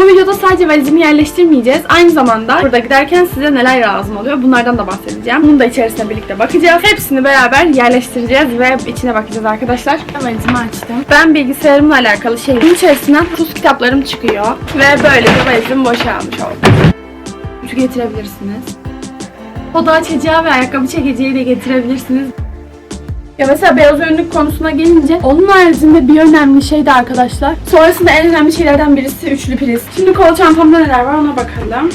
Bu videoda sadece valizimi yerleştirmeyeceğiz. Aynı zamanda burada giderken size neler lazım oluyor bunlardan da bahsedeceğim. Bunu da içerisine birlikte bakacağız. Hepsini beraber yerleştireceğiz ve içine bakacağız arkadaşlar. Valizimi açtım. Ben bilgisayarımla alakalı şeylerin içerisinden tuz kitaplarım çıkıyor. Ve böylece valizimi boşalmış oldum. Şu getirebilirsiniz. Oda açacağı ve ayakkabı çekeceği de getirebilirsiniz. Ya mesela beyaz önlük konusuna gelince onun haricinde bir önemli şey de arkadaşlar. Sonrasında en önemli şeylerden birisi üçlü priz. Şimdi kol çantamda neler var ona bakalım.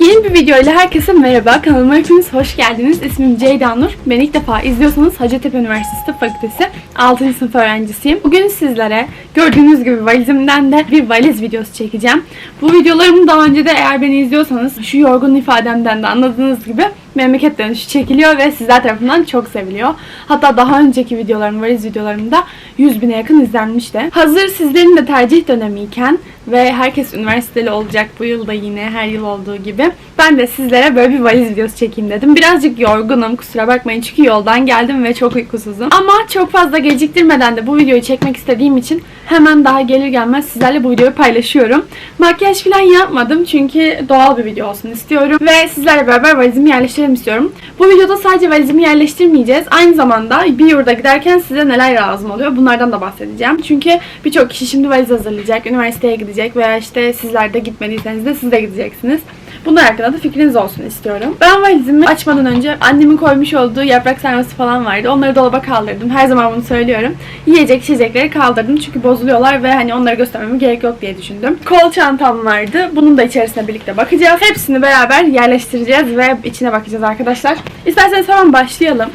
Yeni bir video ile herkese merhaba. Kanalıma hepiniz hoş geldiniz. İsmim Ceyda Nur. Beni ilk defa izliyorsanız Hacettepe Üniversitesi Tıp Fakültesi 6. sınıf öğrencisiyim. Bugün sizlere gördüğünüz gibi valizimden de bir valiz videosu çekeceğim. Bu videolarımı daha önce de eğer beni izliyorsanız şu yorgun ifademden de anladığınız gibi memleket dönüşü çekiliyor ve sizler tarafından çok seviliyor. Hatta daha önceki videolarım, valiz videolarımda 100 bine yakın izlenmişti. Hazır sizlerin de tercih dönemiyken ve herkes üniversiteli olacak bu yılda yine her yıl olduğu gibi ben de sizlere böyle bir valiz videosu çekeyim dedim. Birazcık yorgunum kusura bakmayın çünkü yoldan geldim ve çok uykusuzum. Ama çok fazla geciktirmeden de bu videoyu çekmek istediğim için hemen daha gelir gelmez sizlerle bu videoyu paylaşıyorum. Makyaj falan yapmadım çünkü doğal bir video olsun istiyorum ve sizlerle beraber valizimi yerleştirelim istiyorum. Bu videoda sadece valizimi yerleştirmeyeceğiz. Aynı zamanda bir yurda giderken size neler lazım oluyor bunlardan da bahsedeceğim. Çünkü birçok kişi şimdi valiz hazırlayacak, üniversiteye gidecek veya işte sizler de gitmediyseniz de siz de gideceksiniz. Bunlar hakkında da fikriniz olsun istiyorum. Ben valizimi açmadan önce annemin koymuş olduğu yaprak sarması falan vardı. Onları dolaba kaldırdım. Her zaman bunu söylüyorum. Yiyecek içecekleri kaldırdım çünkü bozuluyorlar ve hani onları göstermeme gerek yok diye düşündüm. Kol çantam vardı. Bunun da içerisine birlikte bakacağız. Hepsini beraber yerleştireceğiz ve içine bakacağız arkadaşlar. İsterseniz hemen başlayalım.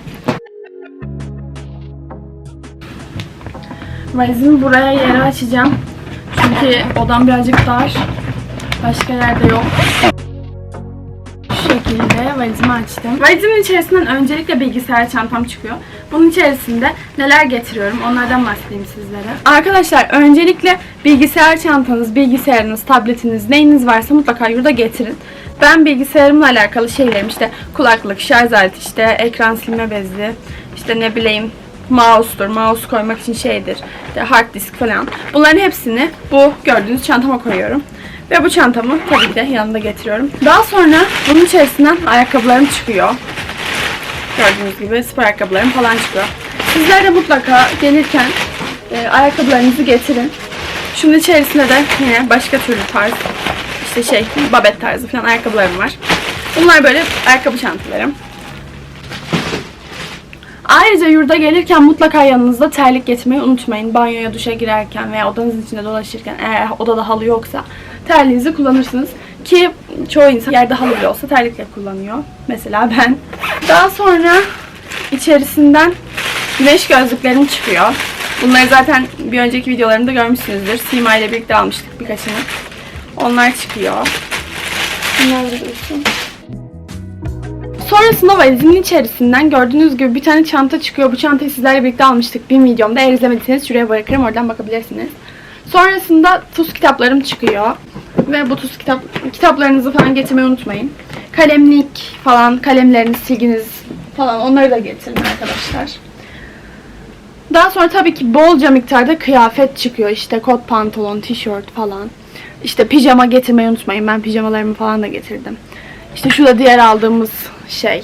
Valizimi buraya yere açacağım. Çünkü odam birazcık dar. Başka yerde yok. Şu şekilde valizimi açtım. Valizimin içerisinden öncelikle bilgisayar çantam çıkıyor. Bunun içerisinde neler getiriyorum onlardan bahsedeyim sizlere. Arkadaşlar öncelikle bilgisayar çantanız, bilgisayarınız, tabletiniz, neyiniz varsa mutlaka yurda getirin. Ben bilgisayarımla alakalı şeylerim işte kulaklık, şarj aleti, işte ekran silme bezi, işte ne bileyim mouse'dur, mouse koymak için şeydir, hard disk falan. Bunların hepsini bu gördüğünüz çantama koyuyorum. Ve bu çantamı tabii ki de yanında getiriyorum. Daha sonra bunun içerisinden ayakkabılarım çıkıyor. Gördüğünüz gibi spor ayakkabılarım falan çıkıyor. Sizler de mutlaka gelirken e, ayakkabılarınızı getirin. Şunun içerisinde de yine başka türlü tarz, işte şey, babet tarzı falan ayakkabılarım var. Bunlar böyle ayakkabı çantalarım. Ayrıca yurda gelirken mutlaka yanınızda terlik getirmeyi unutmayın. Banyoya, duşa girerken veya odanızın içinde dolaşırken eğer odada halı yoksa terliğinizi kullanırsınız. Ki çoğu insan yerde halı bile olsa terlikle kullanıyor. Mesela ben. Daha sonra içerisinden güneş gözlüklerim çıkıyor. Bunları zaten bir önceki videolarımda görmüşsünüzdür. Sima ile birlikte almıştık birkaçını. Onlar çıkıyor. Bunlar da. Sonrasında valizimin içerisinden gördüğünüz gibi bir tane çanta çıkıyor. Bu çantayı sizlerle birlikte almıştık bir videomda. Eğer izlemediyseniz şuraya bırakırım oradan bakabilirsiniz. Sonrasında tuz kitaplarım çıkıyor. Ve bu tuz kitap kitaplarınızı falan getirmeyi unutmayın. Kalemlik falan, kalemleriniz, silginiz falan onları da getirin arkadaşlar. Daha sonra tabii ki bolca miktarda kıyafet çıkıyor. İşte kot pantolon, tişört falan. İşte pijama getirmeyi unutmayın. Ben pijamalarımı falan da getirdim. İşte şu da diğer aldığımız şey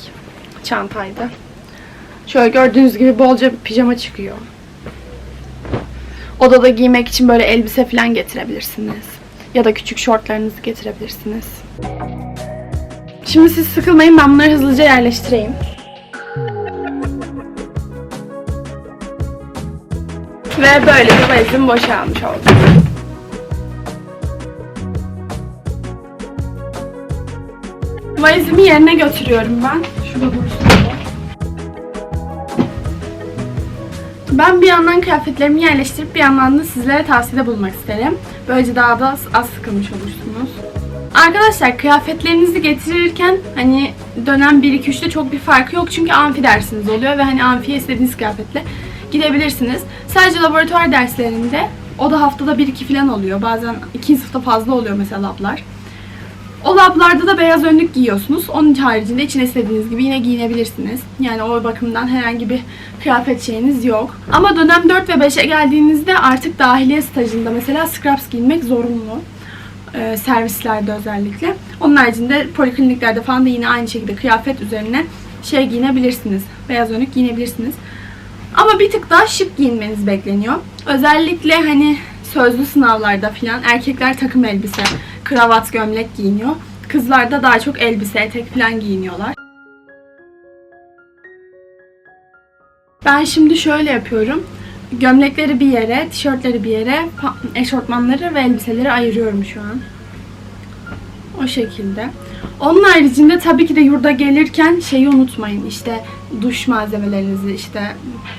çantaydı. Şöyle gördüğünüz gibi bolca bir pijama çıkıyor. Odada giymek için böyle elbise falan getirebilirsiniz. Ya da küçük şortlarınızı getirebilirsiniz. Şimdi siz sıkılmayın ben bunları hızlıca yerleştireyim. Ve böylece valizim boşalmış oldu. Valizimi yerine götürüyorum ben. Şurada dursun. Ben bir yandan kıyafetlerimi yerleştirip bir yandan da sizlere tavsiyede bulunmak isterim. Böylece daha da az sıkılmış olursunuz. Arkadaşlar kıyafetlerinizi getirirken hani dönem 1-2-3'te çok bir farkı yok. Çünkü amfi dersiniz oluyor ve hani amfiye istediğiniz kıyafetle gidebilirsiniz. Sadece laboratuvar derslerinde o da haftada 1-2 falan oluyor. Bazen 2 sınıfta fazla oluyor mesela lablar. O lablarda da beyaz önlük giyiyorsunuz. Onun haricinde içine istediğiniz gibi yine giyinebilirsiniz. Yani o bakımdan herhangi bir kıyafet şeyiniz yok. Ama dönem 4 ve 5'e geldiğinizde artık dahiliye stajında mesela scrubs giymek zorunlu. Ee, servislerde özellikle. Onun haricinde polikliniklerde falan da yine aynı şekilde kıyafet üzerine şey giyinebilirsiniz. Beyaz önlük giyinebilirsiniz. Ama bir tık daha şık giyinmeniz bekleniyor. Özellikle hani sözlü sınavlarda falan erkekler takım elbise, kravat, gömlek giyiniyor. Kızlar da daha çok elbise, etek falan giyiniyorlar. Ben şimdi şöyle yapıyorum. Gömlekleri bir yere, tişörtleri bir yere, eşortmanları ve elbiseleri ayırıyorum şu an. O şekilde. Onun haricinde tabii ki de yurda gelirken şeyi unutmayın. İşte duş malzemelerinizi, işte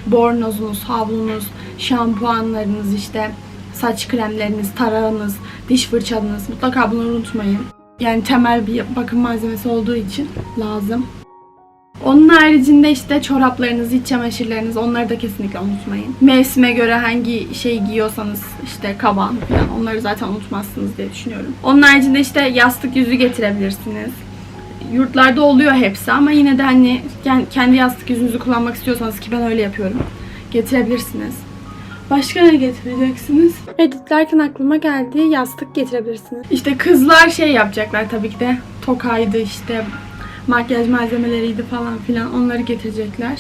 bornozunuz, havlunuz, şampuanlarınız, işte saç kremleriniz, tarağınız, diş fırçanız mutlaka bunları unutmayın. Yani temel bir bakım malzemesi olduğu için lazım. Onun haricinde işte çoraplarınız, iç çamaşırlarınız onları da kesinlikle unutmayın. Mevsime göre hangi şey giyiyorsanız işte kaban falan onları zaten unutmazsınız diye düşünüyorum. Onun haricinde işte yastık yüzü getirebilirsiniz. Yurtlarda oluyor hepsi ama yine de hani kendi yastık yüzünüzü kullanmak istiyorsanız ki ben öyle yapıyorum. Getirebilirsiniz. Başka ne getireceksiniz? Editlerken aklıma geldi yastık getirebilirsiniz. İşte kızlar şey yapacaklar tabii ki de. Tokaydı işte makyaj malzemeleriydi falan filan onları getirecekler.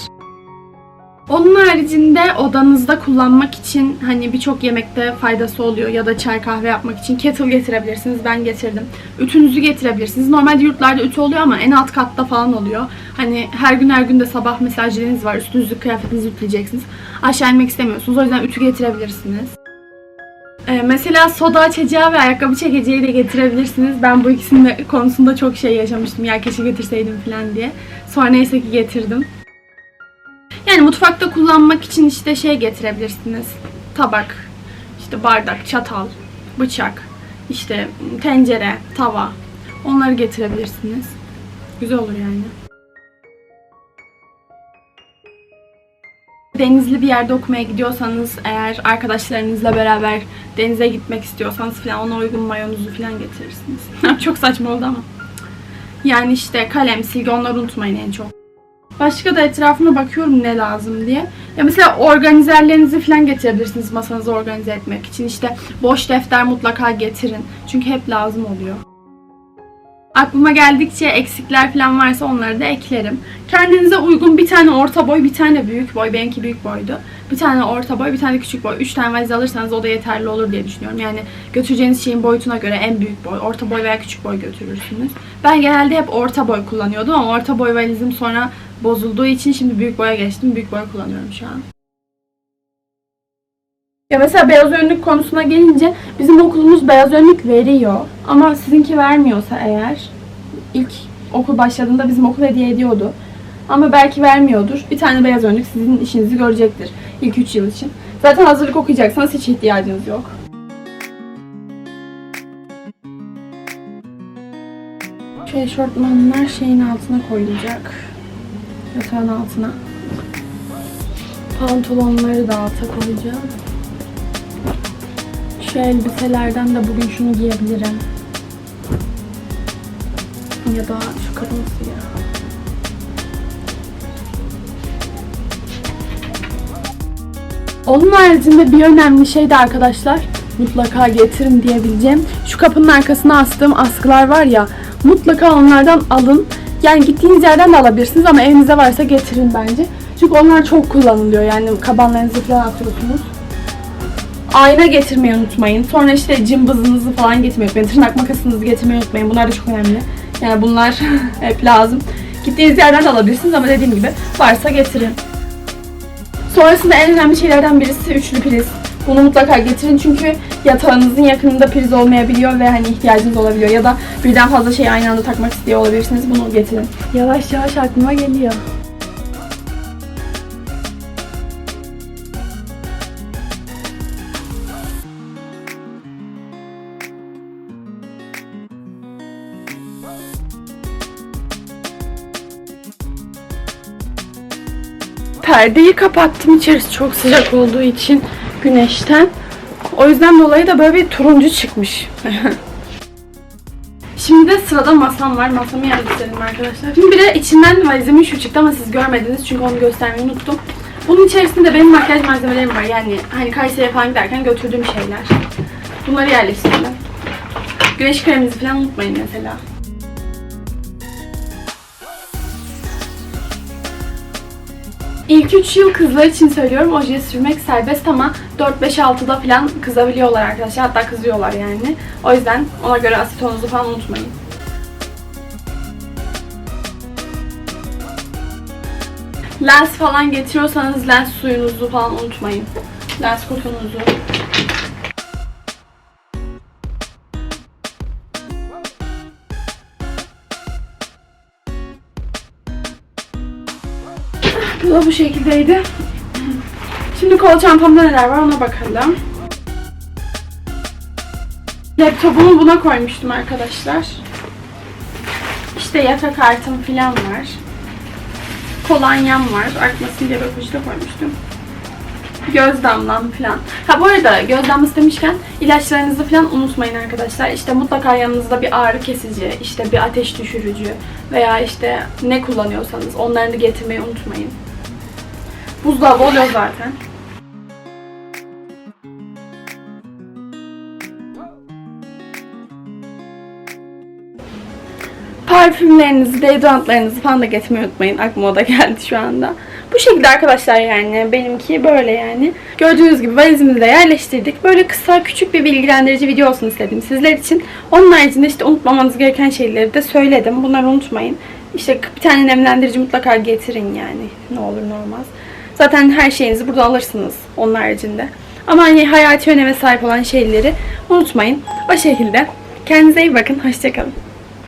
Haricinde odanızda kullanmak için hani birçok yemekte faydası oluyor ya da çay kahve yapmak için kettle getirebilirsiniz. Ben getirdim. Ütünüzü getirebilirsiniz. Normalde yurtlarda ütü oluyor ama en alt katta falan oluyor. Hani her gün her gün de sabah mesajlarınız var. Üstünüzü kıyafetinizi ütüleyeceksiniz. Aşağı inmek istemiyorsunuz. O yüzden ütü getirebilirsiniz. Ee, mesela soda içeceği ve ayakkabı çekeceği de getirebilirsiniz. Ben bu ikisinin konusunda çok şey yaşamıştım. Ya keşke getirseydim falan diye. Sonra neyse ki getirdim. Yani mutfakta kullanmak için işte şey getirebilirsiniz. Tabak, işte bardak, çatal, bıçak, işte tencere, tava. Onları getirebilirsiniz. Güzel olur yani. Denizli bir yerde okumaya gidiyorsanız eğer arkadaşlarınızla beraber denize gitmek istiyorsanız falan ona uygun mayonuzu falan getirirsiniz. çok saçma oldu ama. Yani işte kalem, silgi onları unutmayın en çok. Başka da etrafıma bakıyorum ne lazım diye. Ya mesela organizerlerinizi falan getirebilirsiniz masanızı organize etmek için. İşte boş defter mutlaka getirin. Çünkü hep lazım oluyor. Aklıma geldikçe eksikler falan varsa onları da eklerim. Kendinize uygun bir tane orta boy, bir tane büyük boy. Benimki büyük boydu. Bir tane orta boy, bir tane küçük boy. Üç tane valiz alırsanız o da yeterli olur diye düşünüyorum. Yani götüreceğiniz şeyin boyutuna göre en büyük boy, orta boy veya küçük boy götürürsünüz. Ben genelde hep orta boy kullanıyordum ama orta boy valizim sonra bozulduğu için şimdi büyük boya geçtim. Büyük boy kullanıyorum şu an. Ya mesela beyaz önlük konusuna gelince bizim okulumuz beyaz önlük veriyor. Ama sizinki vermiyorsa eğer ilk okul başladığında bizim okul hediye ediyordu. Ama belki vermiyordur. Bir tane beyaz önlük sizin işinizi görecektir ilk 3 yıl için. Zaten hazırlık okuyacaksanız hiç ihtiyacınız yok. Şu eşortmanlar şeyin altına koyulacak. Yatağın altına. Pantolonları da alta koyacağım. Şu elbiselerden de bugün şunu giyebilirim. Ya da şu kırmızı ya. Onun haricinde bir önemli şey de arkadaşlar mutlaka getirin diyebileceğim. Şu kapının arkasına astığım askılar var ya mutlaka onlardan alın. Yani gittiğiniz yerden de alabilirsiniz ama evinizde varsa getirin bence. Çünkü onlar çok kullanılıyor yani kabanlarınızı falan atıyorsunuz. Ayna getirmeyi unutmayın. Sonra işte cımbızınızı falan getirmeyi unutmayın. Tırnak makasınızı getirmeyi unutmayın. Bunlar da çok önemli. Yani bunlar hep lazım. Gittiğiniz yerden de alabilirsiniz ama dediğim gibi varsa getirin. Sonrasında en önemli şeylerden birisi üçlü priz. Bunu mutlaka getirin çünkü yatağınızın yakınında priz olmayabiliyor ve hani ihtiyacınız olabiliyor. Ya da birden fazla şeyi aynı anda takmak istiyor olabilirsiniz. Bunu getirin. Yavaş yavaş aklıma geliyor. Perdeyi kapattım içerisi çok sıcak olduğu için güneşten. O yüzden dolayı da böyle bir turuncu çıkmış. Şimdi de sırada masam var. Masamı yerleştirelim arkadaşlar. Şimdi bir de içinden valizimin şu çıktı ama siz görmediniz çünkü onu göstermeyi unuttum. Bunun içerisinde benim makyaj malzemelerim var. Yani hani Kayseri'ye falan giderken götürdüğüm şeyler. Bunları yerleştirdim. Güneş kreminizi falan unutmayın mesela. İlk 3 yıl kızlar için söylüyorum oje sürmek serbest ama 4-5-6'da falan kızabiliyorlar arkadaşlar. Hatta kızıyorlar yani. O yüzden ona göre asetonunuzu falan unutmayın. Lens falan getiriyorsanız lens suyunuzu falan unutmayın. Lens kutunuzu. Bu şekildeydi. Şimdi kol çantamda neler var ona bakalım. Laptopumu buna koymuştum arkadaşlar. İşte yaka kartım falan var. Kolonyam var. Artmasın diye böyle poşete koymuştum. Göz damlam falan. Ha bu arada göz damlası demişken ilaçlarınızı falan unutmayın arkadaşlar. İşte mutlaka yanınızda bir ağrı kesici, işte bir ateş düşürücü veya işte ne kullanıyorsanız onları da getirmeyi unutmayın. Buzdolabı oluyor zaten. Parfümlerinizi, deodorantlarınızı falan da getirmeyi unutmayın. Aklıma da geldi şu anda. Bu şekilde arkadaşlar yani benimki böyle yani. Gördüğünüz gibi valizimizi de yerleştirdik. Böyle kısa küçük bir bilgilendirici video olsun istedim sizler için. Onun haricinde işte unutmamanız gereken şeyleri de söyledim. Bunları unutmayın. İşte bir tane nemlendirici mutlaka getirin yani. Ne olur ne olmaz. Zaten her şeyinizi buradan alırsınız onun haricinde. Ama hani hayati öneme sahip olan şeyleri unutmayın. O şekilde. Kendinize iyi bakın. Hoşçakalın.